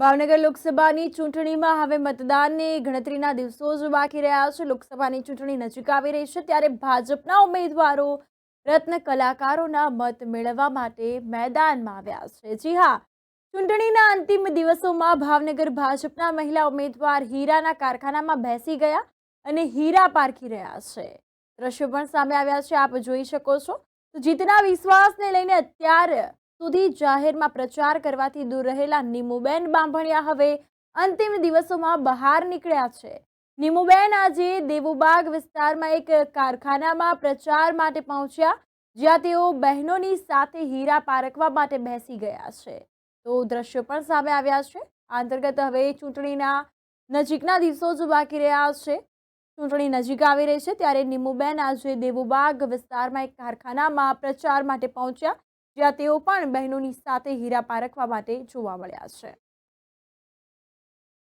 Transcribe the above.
ભાવનગર લોકસભાની ચૂંટણીમાં હવે મતદાનને ગણતરીના દિવસો જ બાકી રહ્યા છે. લોકસભાની ચૂંટણી નજીક આવી રહી છે ત્યારે ભાજપના ઉમેદવારો રત્ન કલાકારોના મત મેળવવા માટે મેદાનમાં આવ્યા છે. જી હા, ચૂંટણીના અંતિમ દિવસોમાં ભાવનગર ભાજપના મહિલા ઉમેદવાર હીરાના કારખાનામાં બેસી ગયા અને હીરા પારખી રહ્યા છે. દ્રશ્યો પણ સામે આવ્યા છે, આપ જોઈ શકો છો. તો જીતના વિશ્વાસને લઈને અત્યાર સુધી જાહેરમાં પ્રચાર કરવાથી દૂર રહેલા નીમુબેન બાંભણિયા હવે અંતિમ દિવસોમાં બહાર નીકળ્યા છે. નીમુબેન આજે દેવુબાગ વિસ્તારમાં એક કારખાનામાં પ્રચાર માટે પહોંચ્યા, જ્યાં તેઓ બહેનોની સાથે હીરા પારખવા માટે બેસી ગયા છે. તો દ્રશ્યો પણ સામે આવ્યા છે. આ અંતર્ગત હવે ચૂંટણીના નજીકના દિવસો જ બાકી રહ્યા છે. ચૂંટણી નજીક આવી રહી છે, ત્યારે નીમુબેન આજે દેવુબાગ વિસ્તારમાં એક કારખાનામાં પ્રચાર માટે પહોંચ્યા જ્યાં તેઓ પણ બહેનોની સાથે હીરા પારખવા માટે જોવા મળ્યા છે.